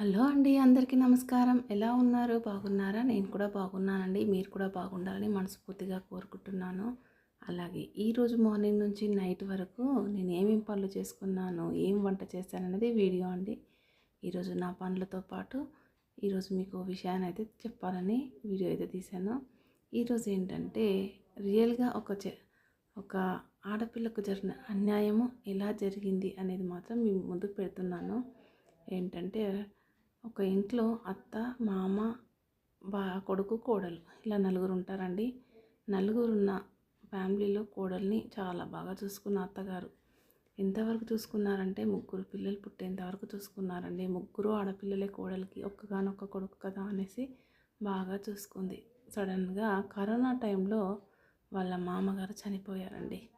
Hello అండి అందరికీ నమస్కారం. ఎలా ఉన్నారు? బాగున్నారా? నేను కూడా బాగున్నానండి. మీరు కూడా బాగుండాలని మనస్ఫూర్తిగా కోరుకుంటున్నాను. అలాగే ఈరోజు మార్నింగ్ నుంచి నైట్ వరకు నేను ఏమేం పనులు చేసుకున్నాను ఏం వంట చేశాననేది వీడియో అండి. ఈరోజు నా పనులతో పాటు ఈరోజు మీకు విషయాన్ని అయితే చెప్పాలని వీడియో అయితే తీశాను. ఈరోజు ఏంటంటే రియల్గా ఒక ఒక ఆడపిల్లకు జరిగిన అన్యాయము ఎలా జరిగింది అనేది మాత్రం మీ ముందుకు పెడుతున్నాను. ఏంటంటే ఒక ఇంట్లో అత్త మామ బా కొడుకు కోడలు ఇలా నలుగురు ఉంటారండి. నలుగురు ఉన్న ఫ్యామిలీలో కోడల్ని చాలా బాగా చూసుకున్న అత్తగారు. ఎంతవరకు చూసుకున్నారంటే ముగ్గురు పిల్లలు పుట్టేంతవరకు చూసుకున్నారండి. ముగ్గురు ఆడపిల్లలే కోడలికి ఒక్కగానొక్క కొడుకు కదా అనేసి బాగా చూసుకుంది. సడన్గా కరోనా టైంలో వాళ్ళ మామగారు చనిపోయారండి.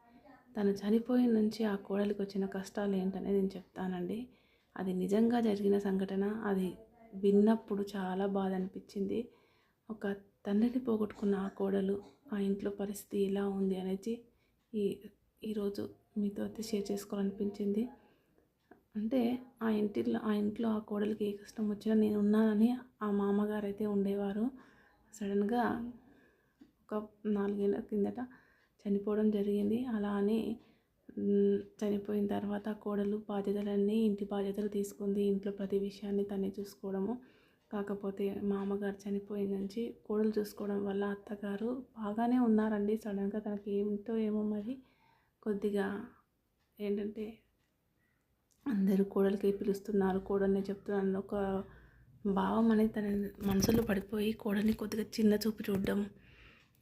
తను చనిపోయిన నుంచి ఆ కోడలికి వచ్చిన కష్టాలు ఏంటనేది నేను చెప్తానండి. అది నిజంగా జరిగిన సంఘటన అది విన్నప్పుడు చాలా బాధ అనిపించింది ఒక తండ్రిని పోగొట్టుకున్న ఆ కోడలు ఆ ఇంట్లో పరిస్థితి ఎలా ఉంది అనేది ఈ ఈరోజు మీతో అయితే షేర్ చేసుకోవాలనిపించింది. అంటే ఆ ఇంటిలో ఆ ఇంట్లో ఆ కోడలికి ఏ కష్టం వచ్చినా నేను ఉన్నానని ఆ మామగారు అయితే ఉండేవారు. సడన్గా ఒక నాలుగేళ్ళ కిందట చనిపోవడం జరిగింది. అలా అని చనిపోయిన తర్వాత కోడలు బాధ్యతలన్నీ ఇంటి బాధ్యతలు తీసుకుంది. ఇంట్లో ప్రతి విషయాన్ని తనే చూసుకోవడము. కాకపోతే మామగారు చనిపోయిన నుంచి కోడలు చూసుకోవడం వల్ల అత్తగారు బాగానే ఉన్నారండి. సడన్గా తనకి ఏమిటో ఏమో మరి కొద్దిగా ఏంటంటే అందరూ కోడలికి పిలుస్తున్నారు. కోడల్ని చెప్తున్నాను. ఒక భావం అనేది తన మనసులో పడిపోయి కోడల్ని కొద్దిగా చిన్న చూపు చూడడం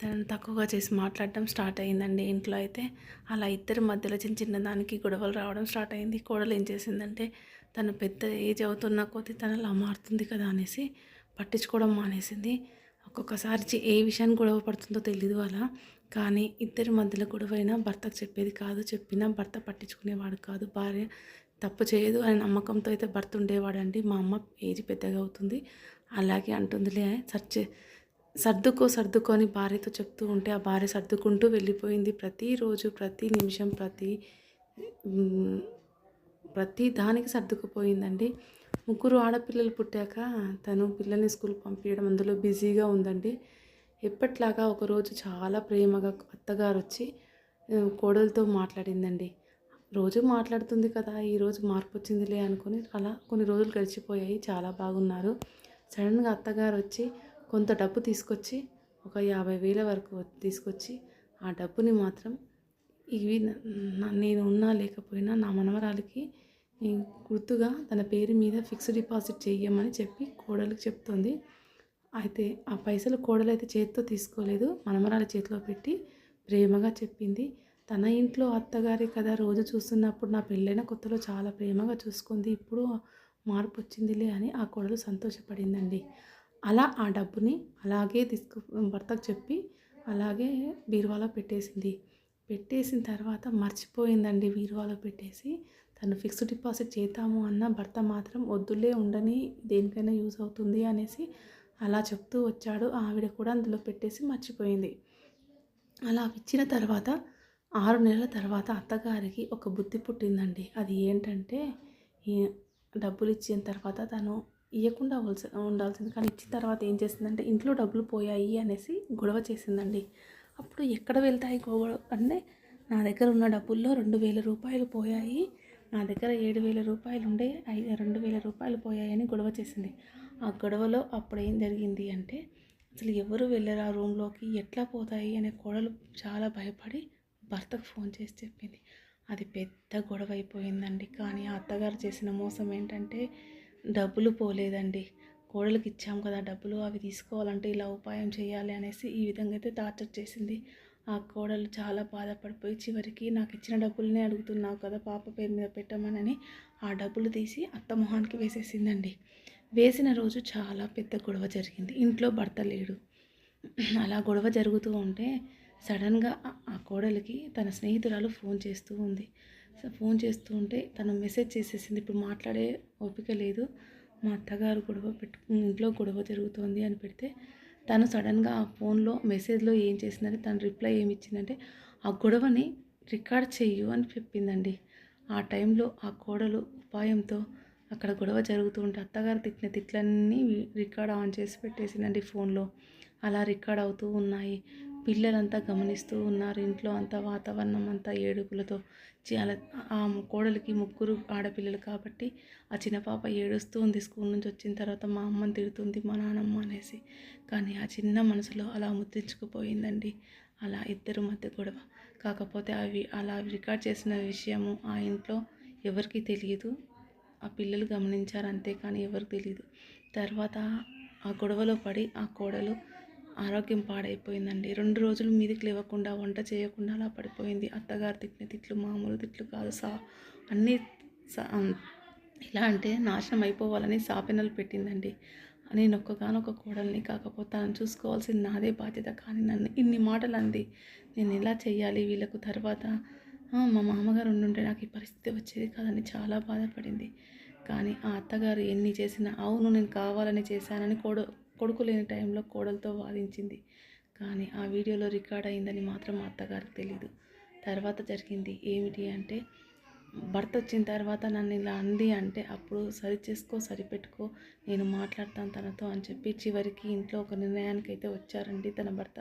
తనను తక్కువగా చేసి మాట్లాడడం స్టార్ట్ అయిందండి ఇంట్లో అయితే. అలా ఇద్దరి మధ్యలో చిన్న చిన్న దానికి గొడవలు రావడం స్టార్ట్ అయింది కోడలు ఏం చేసిందంటే తను పెద్ద ఏజ్ అవుతున్న కొద్దీ తను అలా మారుతుంది కదా అనేసి పట్టించుకోవడం మానేసింది. ఒక్కొక్కసారి ఏ విషయాన్ని గొడవ పడుతుందో తెలియదు అలా. కానీ ఇద్దరి మధ్యలో గొడవ అయినా భర్తకు చెప్పేది కాదు. చెప్పినా భర్త పట్టించుకునేవాడు కాదు. భార్య తప్పు చేయదు అనే నమ్మకంతో అయితే భర్త ఉండేవాడండి. మా అమ్మ ఏజ్ పెద్దగా అవుతుంది. అలాగే అంటుందిలే సర్చ్ సర్దుకో సర్దుకొని భార్యతో చెప్తూ ఉంటే ఆ భార్య సర్దుకుంటూ వెళ్ళిపోయింది. ప్రతిరోజు ప్రతి నిమిషం ప్రతి ప్రతి దానికి సర్దుకుపోయిందండి. ముగ్గురు ఆడపిల్లలు పుట్టాక తను పిల్లల్ని స్కూల్ పంపించడం అందులో బిజీగా ఉందండి. ఎప్పట్లాగా ఒకరోజు చాలా ప్రేమగా అత్తగారు వచ్చి కోడలతో మాట్లాడిందండి. రోజు మాట్లాడుతుంది కదా ఈరోజు మార్పు వచ్చిందిలే అనుకుని అలా కొన్ని రోజులు గడిచిపోయాయి. చాలా బాగున్నారు. సడన్గా అత్తగారు వచ్చి కొంత డబ్బు తీసుకొచ్చి ఒక యాభై వేల వరకు తీసుకొచ్చి ఆ డబ్బుని మాత్రం ఇవి నేను ఉన్నా లేకపోయినా నా మనవరాలికి గుర్తుగా తన పేరు మీద ఫిక్స్డ్ డిపాజిట్ చేయమని చెప్పి కోడలికి చెప్తుంది. అయితే ఆ పైసలు కోడలైతే చేతితో తీసుకోలేదు మనమరాల చేతిలో పెట్టి ప్రేమగా చెప్పింది. తన ఇంట్లో అత్తగారి కదా రోజు చూస్తున్నప్పుడు నా పెళ్ళైన కొత్తలో చాలా ప్రేమగా చూసుకుంది ఇప్పుడు మార్పు వచ్చిందిలే అని ఆ కోడలు సంతోషపడిందండి. అలా ఆ డబ్బుని అలాగే తీసుకు భర్తకు చెప్పి అలాగే బీరువాలో పెట్టేసింది. పెట్టేసిన తర్వాత మర్చిపోయిందండి బీరువాలో పెట్టేసి. తను ఫిక్స్డ్ డిపాజిట్ చేద్దాము అన్న భర్త మాత్రం వద్దులే ఉండని దేనికైనా యూజ్ అవుతుంది అనేసి అలా చెప్తూ వచ్చాడు. ఆవిడ కూడా అందులో పెట్టేసి మర్చిపోయింది. అలా ఇచ్చిన తర్వాత ఆరు నెలల తర్వాత అత్తగారికి ఒక బుద్ధి పుట్టిందండి. అది ఏంటంటే డబ్బులు ఇచ్చిన తర్వాత తను ఇవ్వకుండా ఉండాల్సింది. కానీ ఇచ్చిన తర్వాత ఏం చేసిందంటే ఇంట్లో డబ్బులు పోయాయి అనేసి గొడవ చేసిందండి. అప్పుడు ఎక్కడ వెళ్తాయి గొడవ అంటే నా దగ్గర ఉన్న డబ్బుల్లో రెండు వేల రూపాయలు పోయాయి. నా దగ్గర ఏడు వేల రూపాయలు ఉండే ఐదు రెండు వేల రూపాయలు పోయాయని గొడవ చేసింది. ఆ గొడవలో అప్పుడు ఏం జరిగింది అంటే అసలు ఎవరు వెళ్ళరు ఆ రూమ్లోకి ఎట్లా పోతాయి అనే కోడలు చాలా భయపడి భర్తకు ఫోన్ చేసి చెప్పింది. అది పెద్ద గొడవ అయిపోయిందండి. కానీ ఆ అత్తగారు చేసిన మోసం ఏంటంటే డబ్బులు పోలేదండి. కోడలికి ఇచ్చాం కదా డబ్బులు అవి తీసుకోవాలంటే ఇలా ఉపాయం చేయాలి అనేసి ఈ విధంగా అయితే టార్చర్ చేసింది. ఆ కోడలు చాలా బాధపడిపోయి చివరికి నాకు ఇచ్చిన డబ్బులనే అడుగుతున్నావు కదా పాప పేరు మీద పెట్టమనని ఆ డబ్బులు తీసి అత్త మొహానికి వేసేసిందండి. వేసిన రోజు చాలా పెద్ద గొడవ జరిగింది. ఇంట్లో భర్త లేడు. అలా గొడవ జరుగుతూ ఉంటే సడన్గా ఆ- ఆ కోడలికి తన స్నేహితురాలు ఫోన్ చేస్తూ ఉంది. సో ఫోన్ చేస్తూ ఉంటే తను మెసేజ్ చేసేసింది. ఇప్పుడు మాట్లాడే ఓపిక లేదు. మా అత్తగారు గొడవ పెట్టు ఇంట్లో గొడవ జరుగుతోంది అని పెడితే తను సడన్గా ఆ ఫోన్లో మెసేజ్లో ఏం చేసిందంటే తను రిప్లై ఏమి ఇచ్చిందంటే ఆ గొడవని రికార్డ్ చెయ్యు అని చెప్పిందండి. ఆ టైంలో ఆ కోడలు ఉపాయంతో అక్కడ గొడవ జరుగుతూ ఉంటే అత్తగారు తిట్టిన తిట్లన్నీ రికార్డ్ ఆన్ చేసి పెట్టేసిందండి ఫోన్లో. అలా రికార్డ్ అవుతూ ఉన్నాయి. పిల్లలంతా గమనిస్తూ ఉన్నారు. ఇంట్లో అంతా వాతావరణం అంతా ఏడుపులతో చాలా ఆ కోడలికి ముగ్గురు ఆడపిల్లలు కాబట్టి ఆ చిన్న పాప ఏడుస్తూ ఉంది. స్కూల్ నుంచి వచ్చిన తర్వాత మా అమ్మని తిడుతుంది మా నాన్నమ్మ అనేసి. కానీ ఆ చిన్న మనసులో అలా ముద్రించుకుపోయిందండి. అలా ఇద్దరు మధ్య గొడవ. కాకపోతే అవి అలా రికార్డ్ చేసిన విషయము ఆ ఇంట్లో ఎవరికి తెలియదు. ఆ పిల్లలు గమనించారు అంతే కానీ ఎవరికి తెలియదు తర్వాత ఆ గొడవలో పడి ఆ కోడలు ఆరోగ్యం పాడైపోయిందండి. రెండు రోజులు మీదికి లేవకుండా వంట చేయకుండా అలా పడిపోయింది. అత్తగారు తిట్టిన తిట్లు మామూలు తిట్లు కాదు సా అన్నీ సా ఇలా అంటే నాశనం అయిపోవాలని సాపెనలు పెట్టిందండి. నేను ఒక్కగానొక్క కోడల్ని కాకపోతే చూసుకోవాల్సింది నాదే బాధ్యత. కానీ నన్ను ఇన్ని మాటలు అంది నేను ఎలా చేయాలి వీళ్ళకు తర్వాత? మా మామగారు ఉండుంటే నాకు ఈ పరిస్థితి వచ్చేది కాదని చాలా బాధపడింది. కానీ ఆ అత్తగారు ఎన్ని చేసినా అవును నేను కావాలని చేశానని కోడ కొడుకు లేని టైంలో కోడలతో వాదించింది. కానీ ఆ వీడియోలో రికార్డ్ అయిందని మాత్రం మా అత్తగారికి తెలీదు. తర్వాత జరిగింది ఏమిటి అంటే భర్త వచ్చిన తర్వాత నన్ను ఇలా అంది అంటే అప్పుడు సరి చేసుకో సరిపెట్టుకో నేను మాట్లాడతాను తనతో అని చెప్పి చివరికి ఇంట్లో ఒక నిర్ణయానికి అయితే వచ్చారండి తన భర్త.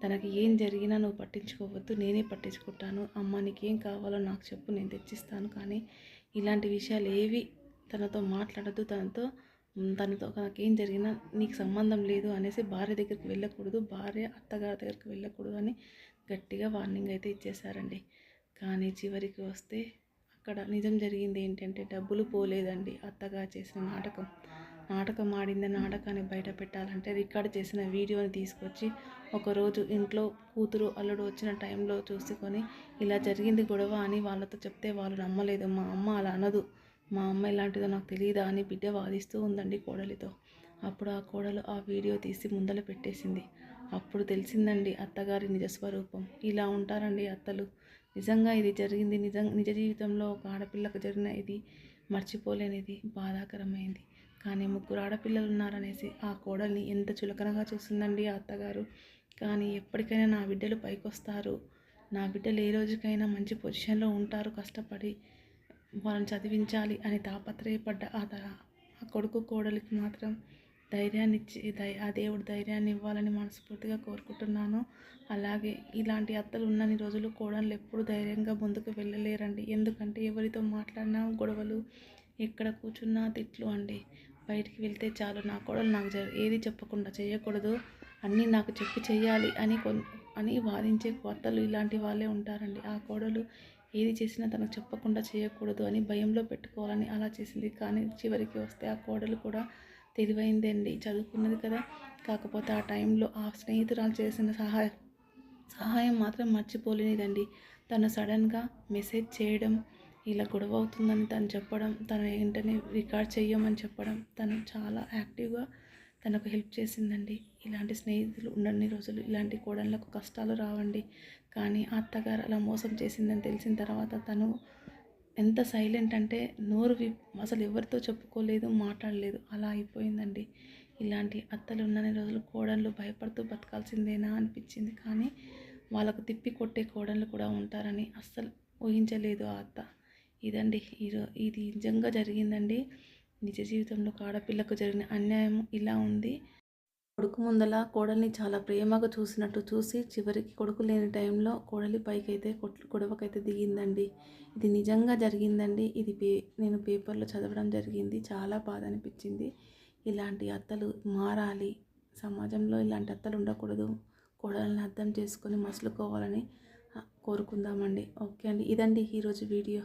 తనకి ఏం జరిగినా నువ్వు పట్టించుకోవద్దు నేనే పట్టించుకుంటాను. అమ్మ నీకేం కావాలో నాకు చెప్పు నేను తెచ్చిస్తాను. కానీ ఇలాంటి విషయాలు ఏవి తనతో మాట్లాడద్దు తనతో తనతో నాకేం జరిగినా నీకు సంబంధం లేదు అనేసి భార్య దగ్గరికి వెళ్ళకూడదు భార్య అత్తగారి దగ్గరికి వెళ్ళకూడదు అని గట్టిగా వార్నింగ్ అయితే ఇచ్చేశారండి. కానీ చివరికి వస్తే అక్కడ నిజం జరిగింది ఏంటంటే డబ్బులు పోలేదండి అత్తగా చేసిన నాటకం. నాటకం ఆడింది నాటకాన్ని బయట పెట్టాలంటే రికార్డ్ చేసిన వీడియోని తీసుకొచ్చి ఒకరోజు ఇంట్లో కూతురు అల్లుడు వచ్చిన టైంలో చూసుకొని ఇలా జరిగింది గొడవ అని వాళ్ళతో చెప్తే వాళ్ళు నమ్మలేదు. మా అమ్మ అలా అనదు. మా అమ్మ ఇలాంటిదో నాకు తెలియదా అని బిడ్డ వాదిస్తూ ఉందండి కోడలితో. అప్పుడు ఆ కోడలు ఆ వీడియో తీసి ముందల పెట్టేసింది. అప్పుడు తెలిసిందండి అత్తగారి నిజస్వరూపం ఇలా ఉంటారండి అత్తలు. నిజంగా ఇది జరిగింది. నిజం నిజ జీవితంలో ఒక ఆడపిల్లకు జరిగిన ఇది మర్చిపోలేనిది బాధాకరమైంది. కానీ ముగ్గురు ఆడపిల్లలు ఉన్నారనేసి ఆ కోడల్ని ఎంత చులకనగా చూస్తుందండి ఆ అత్తగారు. కానీ ఎప్పటికైనా నా బిడ్డలు పైకొస్తారు. నా బిడ్డలు ఏ రోజుకైనా మంచి పొజిషన్లో ఉంటారు కష్టపడి. వాళ్ళని చదివించాలి అని తాపత్రయపడ్డ ఆ ఆ కొడుకు కోడలికి మాత్రం ధైర్యాన్ని ఇచ్చి దై ఆ దేవుడు ధైర్యాన్ని ఇవ్వాలని మనస్ఫూర్తిగా కోరుకుంటున్నాను. అలాగే ఇలాంటి అత్తలు ఉన్నన్ని రోజులు కోడళ్ళు ఎప్పుడు ధైర్యంగా ముందుకు వెళ్ళలేరండి. ఎందుకంటే ఎవరితో మాట్లాడినా గొడవలు ఎక్కడ కూర్చున్నా తిట్లు అండి. బయటికి వెళ్తే చాలు నా కోడలు నాకు ఏది చెప్పకుండా చేయకూడదు అన్నీ నాకు చెప్పి చేయాలి అని కొన్ అని వాదించే కొత్తలు ఇలాంటి వాళ్ళే ఉంటారండి. ఆ కోడలు ఏది చేసినా తనకు చెప్పకుండా చేయకూడదు అని భయంలో పెట్టుకోవాలని అలా చేసింది. కానీ చివరికి వస్తే ఆ కోడలు కూడా తెలివైందండి చదువుకున్నది కదా. కాకపోతే ఆ టైంలో ఆ స్నేహితురాలు చేసిన సహాయం సహాయం మాత్రం మర్చిపోలేనిదండి. తను సడన్గా మెసేజ్ చేయడం ఇలా గొడవ అవుతుందని తను చెప్పడం తను వెంటనే రికార్డ్ చేయమని చెప్పడం తను చాలా యాక్టివ్గా తనకు హెల్ప్ చేసిందండి. ఇలాంటి స్నేహితులు ఉండని రోజులు ఇలాంటి కోడళ్ళకు కష్టాలు రావండి. కానీ అత్తగారు అలా మోసం చేసిందని తెలిసిన తర్వాత తను ఎంత సైలెంట్ అంటే నోరు వి అసలు ఎవరితో చెప్పుకోలేదు మాట్లాడలేదు. అలా అయిపోయిందండి. ఇలాంటి అత్తలు ఉన్నన్ని రోజులు కోడళ్ళు భయపడుతూ బతకాల్సిందేనా అనిపించింది. కానీ వాళ్ళకు తిప్పి కొట్టే కోడళ్ళు కూడా ఉంటారని అస్సలు ఊహించలేదు ఆ అత్త. ఇదండి ఈరో ఇది నిజంగా జరిగిందండి. నిజ జీవితంలో ఆడపిల్లకు జరిగిన అన్యాయం ఇలా ఉంది. కొడుకు ముందల కోడల్ని చాలా ప్రేమగా చూసినట్టు చూసి చివరికి కొడుకు లేని టైంలో కోడలి పైకైతే గొడవకైతే దిగిందండి. ఇది నిజంగా జరిగిందండి. ఇది పే నేను పేపర్లో చదవడం జరిగింది. చాలా బాధ అనిపించింది. ఇలాంటి అత్తలు మారాలి. సమాజంలో ఇలాంటి అత్తలు ఉండకూడదు. కోడల్ని అర్థం చేసుకొని మసులుకోవాలని కోరుకుందామండి. ఓకే అండి. ఇదండి ఈరోజు వీడియో.